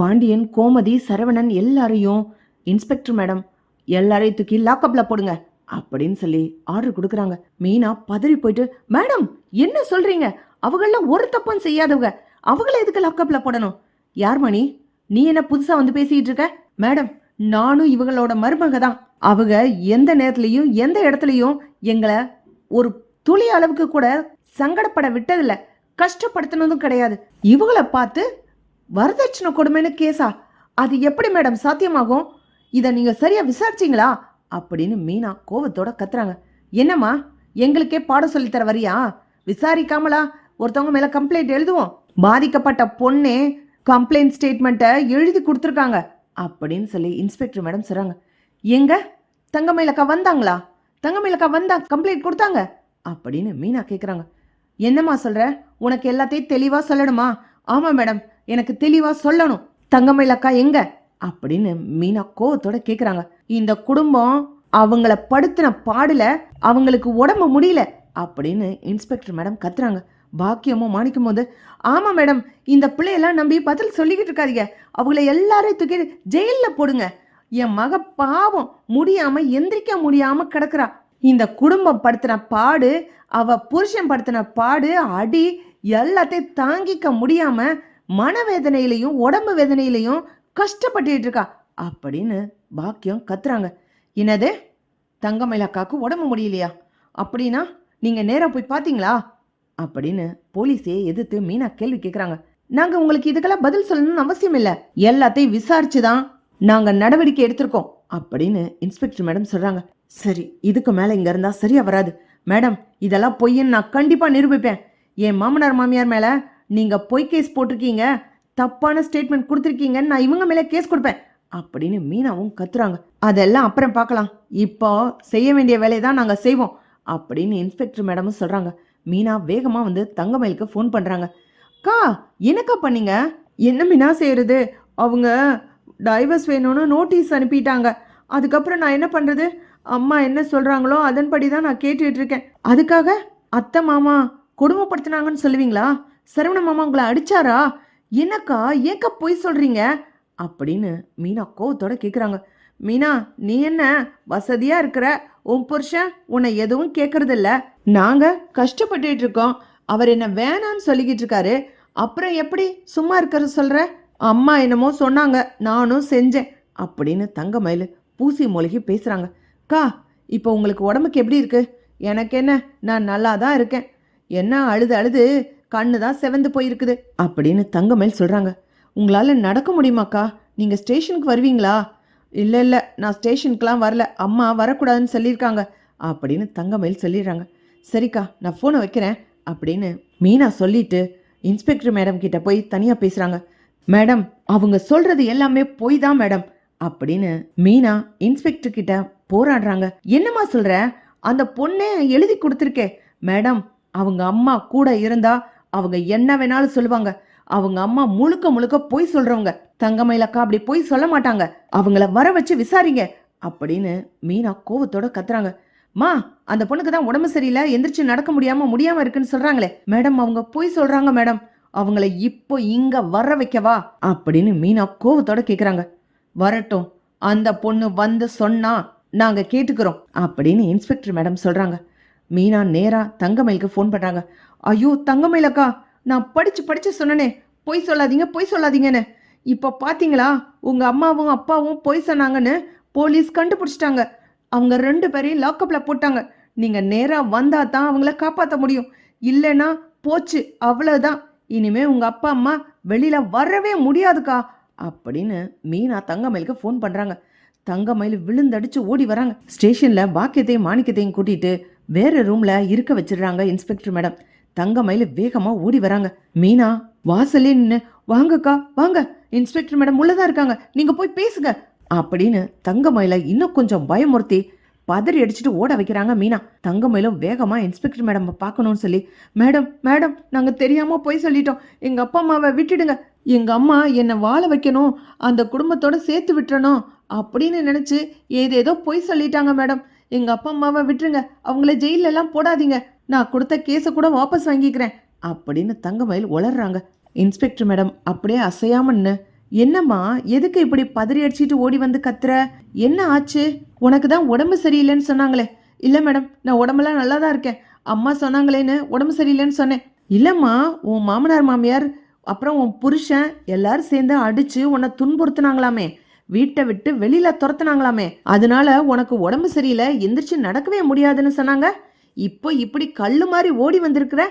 பாண்டியன் கோமதி சரவணன் எல்லாரையும் inspector madam எல்லாரையும் தூக்கி லாக்கப்ல போடுங்க அப்படின்னு சொல்லி ஆர்டர் கொடுக்குறாங்க. மீனா பதறி போயிட்டு மேடம் என்ன சொல்றீங்க? அவங்கள ஒரு தப்பும் செய்யாதவங்க. அவங்கள எதுக்கு லாக்கப்ல போடணும்? யார் மணி? நீ என்ன புதுசா வந்து பேசிட்டு இருக்க? மேடம் நானும் இவங்களோட மருமக தான். அவங்க எந்த நேரத்துலையும் எந்த இடத்துலையும் எங்களை ஒரு துளி அளவுக்கு கூட சங்கடப்பட விட்டதில்ல. கஷ்டப்படுத்தினதும் கிடையாது. இவங்கள பார்த்து வரதட்சணை கொடுமைன்னு கேஸா அது எப்படி மேடம் சாத்தியமாகும்? இதை நீங்கள் சரியாக விசாரிச்சீங்களா? அப்படின்னு மீனா கோவத்தோட கத்துறாங்க. என்னம்மா எங்களுக்கே பாடம் சொல்லித் தர வரியா? விசாரிக்காமலா? ஒருத்தவங்க மேலே கம்ப்ளைண்ட் எழுதுவோம். பாதிக்கப்பட்ட பொண்ணே கம்ப்ளைண்ட் ஸ்டேட்மெண்ட்டை எழுதி கொடுத்துருக்காங்க. அப்படின்னு சொல்லி இன்ஸ்பெக்டர் மேடம் சொல்கிறாங்க எங்க? தங்கமயிலக்கா வந்தாங்களா? தங்கமயிலக்கா வந்தா கம்ப்ளைண்ட் கொடுத்தாங்க? அப்படின்னு மீனா கேட்குறாங்க என்னம்மா சொல்கிற உனக்கு எல்லாத்தையும் தெளிவாக சொல்லணுமா? ஆமாம் மேடம். எனக்கு தெளிவா சொல்லணும். தங்கமயிலக்கா எங்க? அப்படின்னு மீனா கோவத்தோட கேக்குறாங்க. இந்த குடும்பம் அவங்கள படுத்தின பாடுல அவங்களுக்கு உடம்பு முடியல அப்படின்னு இன்ஸ்பெக்டர் மேடம் கத்துறாங்க. பாக்கியமும் மாணிக்கும் போது ஆமா மேடம் இந்த பிள்ளையெல்லாம் நம்பி பதில் சொல்லிக்கிட்டு இருக்காதீங்க. அவங்கள எல்லாரையும் தூக்கி ஜெயிலில் போடுங்க. என் மக பாவம் முடியாம எந்திரிக்க முடியாம கிடக்குறா. இந்த குடும்பம் படுத்தின பாடு அவ புருஷன் படுத்தின பாடு அடி எல்லாத்தையும் தாங்கிக்க முடியாம மனவேதனையிலையும் உடம்பு வேதனையிலையும் கஷ்டப்பட்டுட்டு இருக்கா அப்படின்னு பாக்கியம் கத்துறாங்க. என்னது? தங்கமயிலாக்காக்கு உடம்பு முடியலையா? அப்படின்னா நீங்க நேராக போய் பாத்தீங்களா? அப்படின்னு போலீஸே எதிர்த்து மீனா கேள்வி கேட்குறாங்க நாங்க உங்களுக்கு இதுக்கெல்லாம் பதில் சொல்லணும்னு அவசியம் இல்ல. எல்லாத்தையும் விசாரிச்சு தான் நாங்க நடவடிக்கை எடுத்திருக்கோம் அப்படின்னு இன்ஸ்பெக்டர் மேடம் சொல்றாங்க. சரி இதுக்கு மேல இங்க இருந்தா சரியா வராது. மேடம் இதெல்லாம் பொய்யன்னு நான் கண்டிப்பா நிரூபிப்பேன். என் மாமனார் மாமியார் மேலே நீங்கள் பொய் கேஸ் போட்டிருக்கீங்க தப்பான ஸ்டேட்மெண்ட் கொடுத்துருக்கீங்கன்னு நான் இவங்க மேலே கேஸ் கொடுப்பேன் அப்படின்னு மீனாவும் கத்துறாங்க. அதெல்லாம் அப்புறம் பார்க்கலாம். இப்போ செய்ய வேண்டிய வேலையை தான் நாங்கள் செய்வோம் அப்படின்னு இன்ஸ்பெக்டர் மேடமும் சொல்கிறாங்க மீனா வேகமாக வந்து தங்கமயிலுக்கு ஃபோன் பண்ணுறாங்க அக்கா என்னக்கா பண்ணீங்க? என்ன மீனா செய்கிறது அவங்க டைவர்ஸ் வேணும்னு நோட்டீஸ் அனுப்பிட்டாங்க. அதுக்கப்புறம் நான் என்ன பண்ணுறது அம்மா என்ன சொல்கிறாங்களோ அதன்படி தான் நான் கேட்டுட்ருக்கேன் அதுக்காக அத்தை மாமா கொடுமைப்படுத்தினாங்கன்னு சொல்லுவீங்களா? சரவண மாமா உங்களை அடிச்சாரா? என்னக்கா ஏக்கா பொய் சொல்கிறீங்க அப்படின்னு மீனா கோவத்தோட கேட்குறாங்க மீனா நீ என்ன வசதியா இருக்கிற? உன் புருஷன் உன்னை எதுவும் கேட்கறது இல்ல நாங்க கஷ்டப்பட்டுட்டு இருக்கோம். அவர் என்ன வேணான்னு சொல்லிக்கிட்டு இருக்காரு. அப்புறம் எப்படி சும்மா இருக்கிற சொல்ற? அம்மா என்னமோ சொன்னாங்க நானும் செஞ்சேன் அப்படின்னு தங்கமயில் பூசி மூழ்கி பேசுறாங்க. கா இப்போ உங்களுக்கு உடம்புக்கு எப்படி இருக்கு? எனக்கு என்ன நான் நல்லா தான் இருக்கேன். என்ன அழுது அழுது கண்ணு தான் செவந்து போயிருக்குது அப்படின்னு தங்கமேல் சொல்கிறாங்க உங்களால் நடக்க முடியுமாக்கா? நீங்கள் ஸ்டேஷனுக்கு வருவீங்களா? இல்லை இல்லை நான் ஸ்டேஷனுக்குலாம் வரல. அம்மா வரக்கூடாதுன்னு சொல்லியிருக்காங்க அப்படின்னு தங்கமயில் சொல்லிடுறாங்க. சரிக்கா நான் ஃபோனை வைக்கிறேன் அப்படின்னு மீனா சொல்லிட்டு இன்ஸ்பெக்டர் மேடம் கிட்ட போய் தனியாக பேசுகிறாங்க மேடம் அவங்க சொல்கிறது எல்லாமே பொய் தான் மேடம் அப்படின்னு மீனா இன்ஸ்பெக்டர் கிட்ட போராடுறாங்க. என்னம்மா சொல்கிற அந்த பொண்ணே எழுதி கொடுத்துருக்கே. மேடம் அவங்க அம்மா கூட இருந்தா அவங்க என்ன வேணாலும் சொல்லுவாங்க. அவங்க அம்மா முழுக்க முழுக்க பொய் சொல்றவங்க. தங்கமயிலக்கா அப்படி பொய் சொல்ல மாட்டாங்க. அவங்கள வர வச்சு விசாரிங்க அப்படின்னு மீனா கோவத்தோட கத்துறாங்க. மா அந்த பொண்ணுக்கு தான் உடம்பு சரியில்லை. எந்திரிச்சு நடக்க முடியாம முடியாம இருக்குன்னு சொல்றாங்களே. மேடம் அவங்க பொய் சொல்றாங்க மேடம். அவங்கள இப்போ இங்க வர வைக்கவா? அப்படின்னு மீனா கோவத்தோட கேக்குறாங்க. வரட்டும். அந்த பொண்ணு வந்து சொன்னா நாங்க கேட்டுக்கிறோம். அப்படின்னு இன்ஸ்பெக்டர் மேடம் சொல்றாங்க. மீனா நேரா தங்கமயிலுக்கு ஃபோன் பண்றாங்க. ஐயோ தங்கமயிலக்கா நான் படிச்சு படிச்சு சொன்னனே பொய் சொல்லாதீங்க பொய் சொல்லாதீங்கன்னு. இப்போ பாத்தீங்களா உங்க அம்மாவும் அப்பாவும் பொய் சொன்னாங்கன்னு போலீஸ் கண்டுபிடிச்சிட்டாங்க. அவங்க ரெண்டு பேரையும் லாக்கப்பில் போட்டாங்க. நீங்க நேரா வந்தா தான் அவங்கள காப்பாற்ற முடியும். இல்லைன்னா போச்சு அவ்வளவுதான். இனிமே உங்க அப்பா அம்மா வெளியில வரவே முடியாதுக்கா அப்படின்னு மீனா தங்கமயிலுக்கு ஃபோன் பண்றாங்க. தங்கமயில் விழுந்தடிச்சு ஓடி வராங்க. ஸ்டேஷன்ல பாக்கியத்தையும் மாணிக்கத்தையும் கூட்டிட்டு வேற ரூம்ல இருக்க வச்சிடுறாங்க இன்ஸ்பெக்டர் மேடம் தங்கமயில் வேகமா ஓடி வராங்க. மீனா வாசலே நின்று வாங்கக்கா வாங்க. இன்ஸ்பெக்டர் மேடம் உள்ளதா இருக்காங்க. நீங்க போய் பேசுங்க. அப்படின்னு தங்க மயில இன்னும் கொஞ்சம் பயமுறுத்தி பதறி அடிச்சுட்டு ஓட வைக்கிறாங்க மீனா. தங்கமயிலும் வேகமா இன்ஸ்பெக்டர் மேடம் பார்க்கணும்னு சொல்லி மேடம் மேடம் நாங்க தெரியாம போய் சொல்லிட்டோம். எங்க அப்பா அம்மாவை விட்டுடுங்க. எங்க அம்மா என்னை வாழ வைக்கணும். அந்த குடும்பத்தோட சேர்த்து விட்டுறணும். அப்படின்னு நினைச்சு ஏதேதோ பொய் சொல்லிட்டாங்க மேடம். எங்கள் அப்பா அம்மாவை விட்டுருங்க. அவங்கள ஜெயிலெல்லாம் போடாதீங்க. நான் கொடுத்த கேஸை கூட வாபஸ் வாங்கிக்கிறேன். அப்படின்னு தங்கமயில் உளர்றாங்க. இன்ஸ்பெக்டர் மேடம் அப்படியே அசையாமன்னு என்னம்மா எதுக்கு இப்படி பதறி அடிச்சிட்டு ஓடி வந்து கத்துற? என்ன ஆச்சு? உனக்கு தான் உடம்பு சரியில்லைன்னு சொன்னாங்களே. இல்லை மேடம் நான் உடம்பெல்லாம் நல்லா தான் இருக்கேன். அம்மா சொன்னாங்களேன்னு உடம்பு சரியில்லைன்னு சொன்னேன். இல்லைம்மா உன் மாமனார் மாமியார் அப்புறம் உன் புருஷன் எல்லாரும் சேர்ந்து அடிச்சு உன்னை துன்புறுத்துனாங்களாமே. வீட்டை விட்டு வெளியில துரத்துனாங்களாமே. அதனால உனக்கு உடம்பு சரியில்லை எந்திரிச்சு நடக்கவே முடியாதுன்னு சொன்னாங்க. இப்போ இப்படி கல்லு மாதிரி ஓடி வந்திருக்கிற?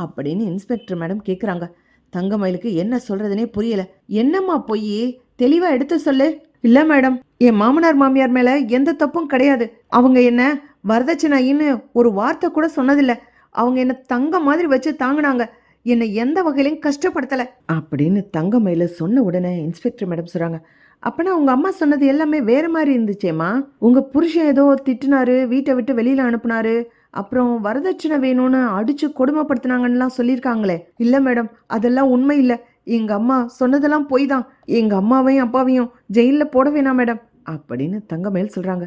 அப்படின்னு இன்ஸ்பெக்டர் மேடம் கேட்குறாங்க தங்கமயிலுக்கு என்ன சொல்றதுனே புரியல. என்னம்மா போய்? தெளிவா எடுத்து சொல்லு. இல்ல மேடம் என் மாமனார் மாமியார் மேல எந்த தப்பும் கிடையாது. அவங்க என்ன வரதட்சணைன்னு ஒரு வார்த்தை கூட சொன்னதில்ல. அவங்க என்ன தங்க மாதிரி வச்சு தாங்கினாங்க. என்னை எந்த வகையிலையும் கஷ்டப்படுத்தலை. அப்படின்னு தங்கமயில சொன்ன உடனே இன்ஸ்பெக்டர் மேடம் சொல்கிறாங்க அப்பனா உங்கள் அம்மா சொன்னது எல்லாமே வேறு மாதிரி இருந்துச்சேம்மா. உங்கள் புருஷன் ஏதோ திட்டுனாரு வீட்டை விட்டு வெளியில் அனுப்புனாரு. அப்புறம் வரதட்சணை வேணும்னு அடித்து கொடுமைப்படுத்தினாங்கன்னுலாம் சொல்லியிருக்காங்களே. இல்லை மேடம் அதெல்லாம் உண்மை இல்லை. எங்கள் அம்மா சொன்னதெல்லாம் பொய் தான். எங்கள் அம்மாவையும் அப்பாவையும் ஜெயிலில் போட வேணாம் மேடம் அப்படின்னு தங்கமேல் சொல்கிறாங்க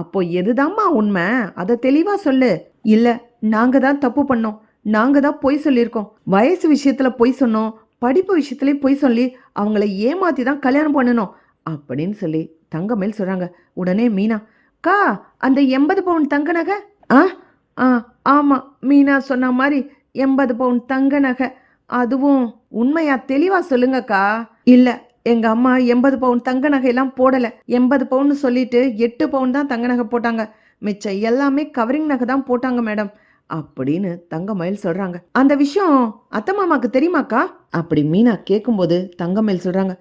அப்போ எதுதாம்மா உண்மை? அதை தெளிவாக சொல்லு. இல்லை நாங்கள் தான் தப்பு பண்ணோம். நாங்கள் தான் பொய் சொல்லியிருக்கோம். வயசு விஷயத்தில் பொய் சொன்னோம். படிப்பு விஷயத்துலயும் பொய் சொல்லி அவங்கள ஏமாற்றி தான் கல்யாணம் பண்ணணும். அப்படின்னு சொல்லி தங்கமயில் சொல்கிறாங்க உடனே மீனா கா அந்த எண்பது பவுன் தங்க நகை? ஆ ஆ ஆமாம் மீனா சொன்ன மாதிரி எண்பது பவுன் தங்க நகை. அதுவும் உண்மையா தெளிவாக சொல்லுங்கக்கா. இல்லை எங்கள் அம்மா எண்பது பவுன் தங்க நகையெல்லாம் போடலை. எண்பது பவுன் சொல்லிட்டு எட்டு பவுன் தான் தங்க நகை போட்டாங்க. மிச்சம் எல்லாமே கவரிங் நகை தான் போட்டாங்க மேடம் அப்படின்னு தங்கமயில் சொல்கிறாங்க அந்த விஷயம் அத்தை மாமாக்கு தெரியுமாக்கா? அப்படி மீனா கேட்கும்போது தங்கமயில் சொல்கிறாங்க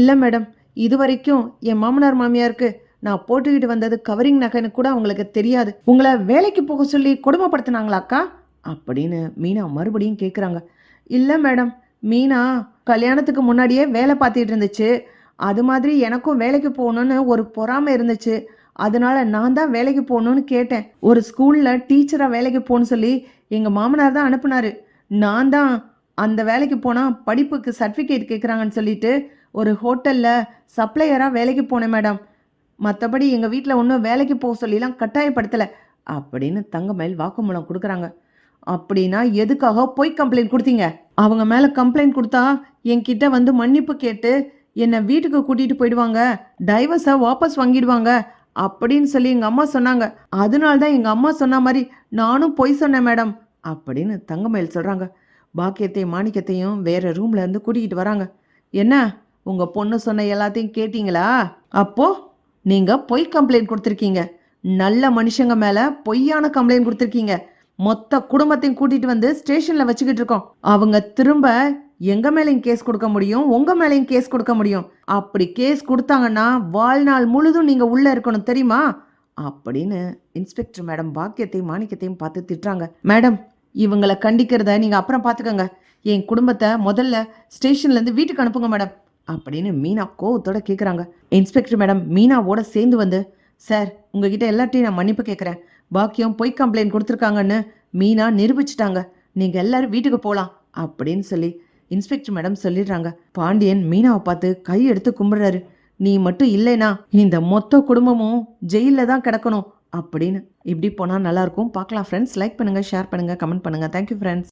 இல்லை மேடம் இது வரைக்கும் என் மாமனார் மாமியாருக்கு நான் போட்டுக்கிட்டு வந்தது கவரிங் நகைன்னு கூட அவங்களுக்கு தெரியாது. உங்களை வேலைக்கு போக சொல்லி கொடுமைப்படுத்தினாங்களாக்கா? அப்படின்னு மீனா மறுபடியும் கேட்குறாங்க இல்லை மேடம் மீனா கல்யாணத்துக்கு முன்னாடியே வேலை பார்த்துட்டு இருந்துச்சு. அது மாதிரி எனக்கும் வேலைக்கு போகணுன்னு ஒரு பொறாமை இருந்துச்சு. அதனால நான் தான் வேலைக்கு போகணும்னு கேட்டேன். ஒரு ஸ்கூலில் டீச்சராக வேலைக்கு போகணும்னு சொல்லி எங்கள் மாமனார் தான் அனுப்புனாரு. நான் தான் அந்த வேலைக்கு போனால் படிப்புக்கு சர்டிஃபிகேட் கேட்குறாங்கன்னு சொல்லிட்டு ஒரு ஹோட்டலில் சப்ளையராக வேலைக்கு போனேன் மேடம். மற்றபடி எங்கள் வீட்டில் ஒன்றும் வேலைக்கு போக சொல்லிலாம் கட்டாயப்படுத்தலை. அப்படின்னு தங்கமயில் வாக்குமூலம் கொடுக்குறாங்க. அப்படின்னா எதுக்காக போய் கம்ப்ளைண்ட் கொடுத்தீங்க? அவங்க மேலே கம்ப்ளைண்ட் கொடுத்தா என்கிட்ட வந்து மன்னிப்பு கேட்டு என்னை வீட்டுக்கு கூட்டிகிட்டு போயிடுவாங்க. டைவர்ஸை வாபஸ் வாங்கிடுவாங்க. அப்படின்னு சொல்லி எங்கள் அம்மா சொன்னாங்க. அதனால தான் எங்கள் அம்மா சொன்ன மாதிரி நானும் பொய் சொன்னேன் மேடம். அப்படின்னு தங்கமயில் சொல்கிறாங்க பாக்கியத்தையும் மாணிக்கத்தையும் வேறு ரூம்லேருந்து கூட்டிகிட்டு வராங்க. என்ன? உங்கள் பொண்ணு சொன்ன எல்லாத்தையும் கேட்டிங்களா? அப்போது நீங்கள் பொய் கம்ப்ளைண்ட் கொடுத்துருக்கீங்க. நல்ல மனுஷங்க மேலே பொய்யான கம்ப்ளைண்ட் கொடுத்துருக்கீங்க. மொத்த குடும்பத்தையும் கூட்டிகிட்டு வந்து ஸ்டேஷனில் வச்சுக்கிட்டு இருக்கோம். அவங்க திரும்ப எங்கள் மேலேயும் கேஸ் கொடுக்க முடியும் உங்கள் மேலேயும் கேஸ் கொடுக்க முடியும். அப்படி கேஸ் கொடுத்தாங்கன்னா வாழ்நாள் முழுதும் நீங்கள் உள்ளே இருக்கணும் தெரியுமா? அப்படின்னு இன்ஸ்பெக்டர் மேடம் பாக்கியத்தையும் மாணிக்கத்தையும் பார்த்து திட்டுறாங்க. மேடம் இவங்களை கண்டிக்கிறத நீங்கள் அப்புறம் பார்த்துக்கோங்க. என் குடும்பத்தை முதல்ல ஸ்டேஷன்லேருந்து வீட்டுக்கு அனுப்புங்க மேடம். அப்படின்னு மீனா கோவத்தோட கேட்குறாங்க இன்ஸ்பெக்டர் மேடம் மீனாவோட சேர்ந்து வந்து சார் உங்ககிட்ட எல்லாத்தையும் நான் மன்னிப்பு கேட்குறேன் பாக்கியம் பொய் கம்ப்ளைண்ட் கொடுத்துருக்காங்கன்னு மீனா நிரூபிச்சிட்டாங்க. நீங்க எல்லாரும் வீட்டுக்கு போகலாம் அப்படின்னு சொல்லி இன்ஸ்பெக்டர் மேடம் சொல்லிடுறாங்க. பாண்டியன் மீனாவை பார்த்து கை எடுத்து கும்பிடுறாரு. நீ மட்டும் இல்லைனா இந்த மொத்த குடும்பமும் ஜெயிலில் தான் கிடக்கணும் அப்படின்னு. இப்படி போனால் நல்லாயிருக்கும் பார்க்கலாம் ஃப்ரெண்ட்ஸ் லைக் பண்ணுங்கள் ஷேர் பண்ணுங்கள் கமெண்ட் பண்ணுங்க. Thank you friends